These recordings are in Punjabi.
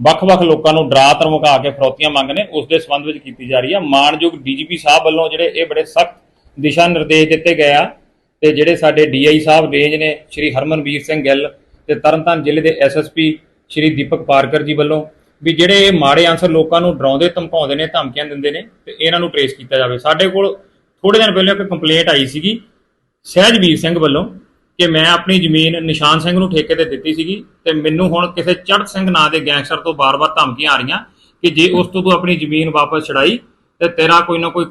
ਵੱਖ-ਵੱਖ ਲੋਕਾਂ ਨੂੰ ਡਰਾ ਧਮਕਾ ਕੇ ਫਰੌਤੀਆਂ ਮੰਗ ਨੇ, ਉਸ ਦੇ ਸੰਬੰਧ ਵਿੱਚ ਕੀਤੀ ਜਾ ਰਹੀ ਹੈ ਮਾਨਯੋਗ ਡੀਜੀਪੀ ਸਾਹਿਬ ਵੱਲੋਂ ਜਿਹੜੇ ਇਹ ਬੜੇ ਸਖਤ ਦਿਸ਼ਾ ਨਿਰਦੇਸ਼ ਦਿੱਤੇ ਗਏ ਆ ਤੇ ਜਿਹੜੇ ਸਾਡੇ ਡੀਆਈ ਸਾਹਿਬ ਰੇਂਜ ਨੇ, ਸ਼੍ਰੀ ਹਰਮਨਵੀਰ ਸਿੰਘ ਗਿੱਲ ਤੇ ਤਰਨਤਾਰਨ ਜ਼ਿਲ੍ਹੇ ਦੇ ਐਸਐਸਪੀ ਸ਼੍ਰੀ ਦੀਪਕ ਪਾਰਕਰ ਜੀ ਵੱਲੋਂ ਵੀ ਜਿਹੜੇ ਇਹ ਮਾੜੇ ਆਂਸਰ ਲੋਕਾਂ ਨੂੰ ਡਰਾਉਂਦੇ, ਧਮਕਾਉਂਦੇ ਨੇ, ਧਮਕੀਆਂ ਦਿੰਦੇ ਨੇ ਤੇ ਇਹਨਾਂ ਨੂੰ ਟਰੇਸ ਕੀਤਾ ਜਾਵੇ। ਸਾਡੇ ਕੋਲ ਥੋੜੇ ਦਿਨ ਪਹਿਲਾਂ ਇੱਕ ਕੰਪਲੇਂਟ ਆਈ ਸੀਗੀ, ਸਹਿਜਵੀਰ ਸਿੰਘ ਵੱਲੋਂ ਕਿ ਮੈਂ ਆਪਣੀ ਜ਼ਮੀਨ ਨਿਸ਼ਾਨ ਸਿੰਘ ਨੂੰ ਠੇਕੇ ਤੇ ਦਿੱਤੀ ਸੀਗੀ ਤੇ ਮੈਨੂੰ ਹੁਣ ਕਿਸੇ ਚੜ੍ਹਤ ਸਿੰਘ ਨਾਂ ਦੇ ਗੈਂਗਸਟਰ ਤੋਂ ਬਾਰ-ਬਾਰ ਧਮਕੀਆਂ ਆ ਰਹੀਆਂ ਕਿ ਜੇ ਉਸ ਤੋਂ ਤੂੰ ਆਪਣੀ ਜ਼ਮੀਨ ਵਾਪਸ ਛੜਾਈ ਤੇ ਤੇਰਾ ਕੋਈ ਨਾ ਕੋਈ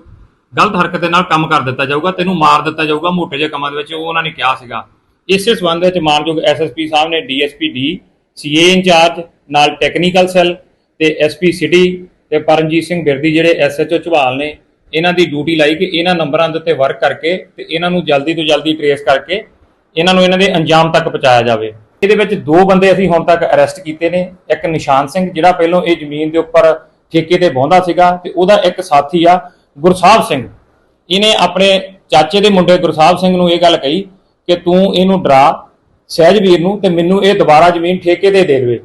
ਗਲਤ ਹਰਕਤ ਦੇ ਨਾਲ ਕੰਮ ਕਰ ਦਿੱਤਾ ਜਾਊਗਾ, ਤੈਨੂੰ ਮਾਰ ਦਿੱਤਾ ਜਾਊਗਾ, ਮੋਟੇ ਜਿਹੇ ਕੰਮਾਂ ਦੇ ਵਿੱਚ, ਉਹ ਉਹਨਾਂ ਨੇ ਕਿਹਾ ਸੀਗਾ। ਇਸੇ ਸਬੰਧ ਵਿੱਚ ਮਾਨਯੋਗ ਐਸਐਸਪੀ ਸਾਹਿਬ ਨੇ DSP D CA in charge, ਨਾਲ ਟੈਕਨੀਕਲ ਸੈੱਲ ਤੇ ਐਸਪੀ ਸਿਟੀ ਤੇ ਪਰਮਜੀਤ ਸਿੰਘ ਬਿਰਦੀ ਜਿਹੜੇ ਐਸਐਚਓ ਝਵਾਲ ਨੇ, ਇਹਨਾਂ ਦੀ ਡਿਊਟੀ ਲਾਈ ਕਿ ਇਹਨਾਂ ਨੰਬਰਾਂ ਦੇ ਉੱਤੇ ਵਰਕ ਕਰਕੇ ਤੇ ਇਹਨਾਂ ਨੂੰ ਜਲਦੀ ਤੋਂ ਜਲਦੀ ਟਰੇਸ ਕਰਕੇ ਇਹਨਾਂ ਨੂੰ ਇਹਨਾਂ ਦੇ ਅੰਜਾਮ ਤੱਕ ਪਹੁੰਚਾਇਆ ਜਾਵੇ। ਇਹਦੇ ਵਿੱਚ ਦੋ ਬੰਦੇ ਅਸੀਂ ਹੁਣ ਤੱਕ ਅਰੈਸਟ ਕੀਤੇ ਨੇ, ਇੱਕ ਨਿਸ਼ਾਨ ਸਿੰਘ, ਜਿਹੜਾ ਪਹਿਲਾਂ ਇਹ ਜ਼ਮੀਨ ਦੇ ਉੱਪਰ ਠੇਕੇ ਤੇ ਬਹੁੰਦਾ ਸੀਗਾ ਤੇ ਉਹਦਾ ਇੱਕ ਸਾਥੀ ਆ, ਗੁਰਸਾਹਿਬ ਸਿੰਘ। ਇਹਨੇ ਆਪਣੇ ਚਾਚੇ ਦੇ ਮੁੰਡੇ ਗੁਰਸਾਹਿਬ ਸਿੰਘ ਨੂੰ ਇਹ ਗੱਲ ਕਹੀ ਕਿ ਤੂੰ ਇਹਨੂੰ ਡਰਾ ਸਹਿਜਵੀਰ ਨੂੰ ਤੇ ਮੈਨੂੰ ਇਹ ਦੁਬਾਰਾ ਜ਼ਮੀਨ ਠੇਕੇ ਤੇ ਦੇ ਦੇਵੇ।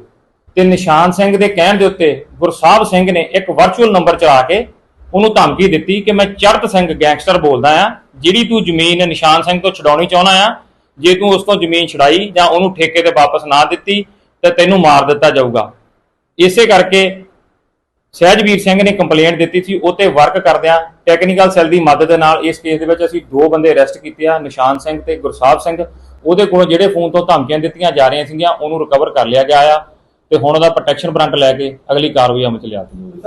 ਤੇ ਨਿਸ਼ਾਨ ਸਿੰਘ ਦੇ ਕਹਿਣ ਦੇ ਉੱਤੇ ਗੁਰਸਾਹਿਬ ਸਿੰਘ ਨੇ ਇੱਕ ਵਰਚੁਅਲ ਨੰਬਰ ਚਲਾ ਕੇ ਉਹਨੂੰ ਧਮਕੀ ਦਿੱਤੀ ਕਿ ਮੈਂ ਚੜਤ ਸਿੰਘ ਗੈਂਗਸਟਰ ਬੋਲਦਾ ਆ, ਜਿਹੜੀ ਤੂੰ ਜ਼ਮੀਨ ਨਿਸ਼ਾਨ ਸਿੰਘ ਤੋਂ ਛਡਾਉਣੀ ਚਾਹੁੰਦਾ ਆ ਜੇ ਤੂੰ ਉਸ ਤੋਂ ਜ਼ਮੀਨ ਛਡਾਈ ਜਾਂ ਉਹਨੂੰ ਠੇਕੇ ਤੇ ਵਾਪਸ ਨਾ ਦਿੱਤੀ, ਤਾਂ ਤੈਨੂੰ ਮਾਰ ਦਿੱਤਾ ਜਾਊਗਾ। ਇਸੇ ਕਰਕੇ ਸਹਿਜਵੀਰ ਸਿੰਘ ਨੇ ਕੰਪਲੇਂਟ ਦਿੱਤੀ ਸੀ, ਉਹ ਤੇ ਵਰਕ ਕਰਦਿਆਂ ਟੈਕਨੀਕਲ ਸੈੱਲ ਦੀ ਮਦਦ ਦੇ ਨਾਲ ਇਸ ਕੇਸ ਦੇ ਵਿੱਚ ਅਸੀਂ ਦੋ ਬੰਦੇ ਅਰੈਸਟ ਕੀਤੇ ਆ, ਨਿਸ਼ਾਨ ਸਿੰਘ ਤੇ ਗੁਰਸਾਹਿਬ ਸਿੰਘ। ਉਹਦੇ ਕੋਲੋਂ ਜਿਹੜੇ ਫੋਨ ਤੋਂ ਧਮਕੀਆਂ ਦਿੱਤੀਆਂ ਜਾ ਰਹੀਆਂ ਸੀਗੀਆਂ, ਉਹਨੂੰ ਰਿਕਵਰ ਕਰ ਲਿਆ ਗਿਆ ਆ ਤੇ ਹੁਣ ਉਹਦਾ ਪ੍ਰੋਟੈਕਸ਼ਨ ਵਾਰੰਟ ਲੈ ਕੇ ਅਗਲੀ ਕਾਰਵਾਈ ਅਮਲ ਚ ਲਿਆਤੀ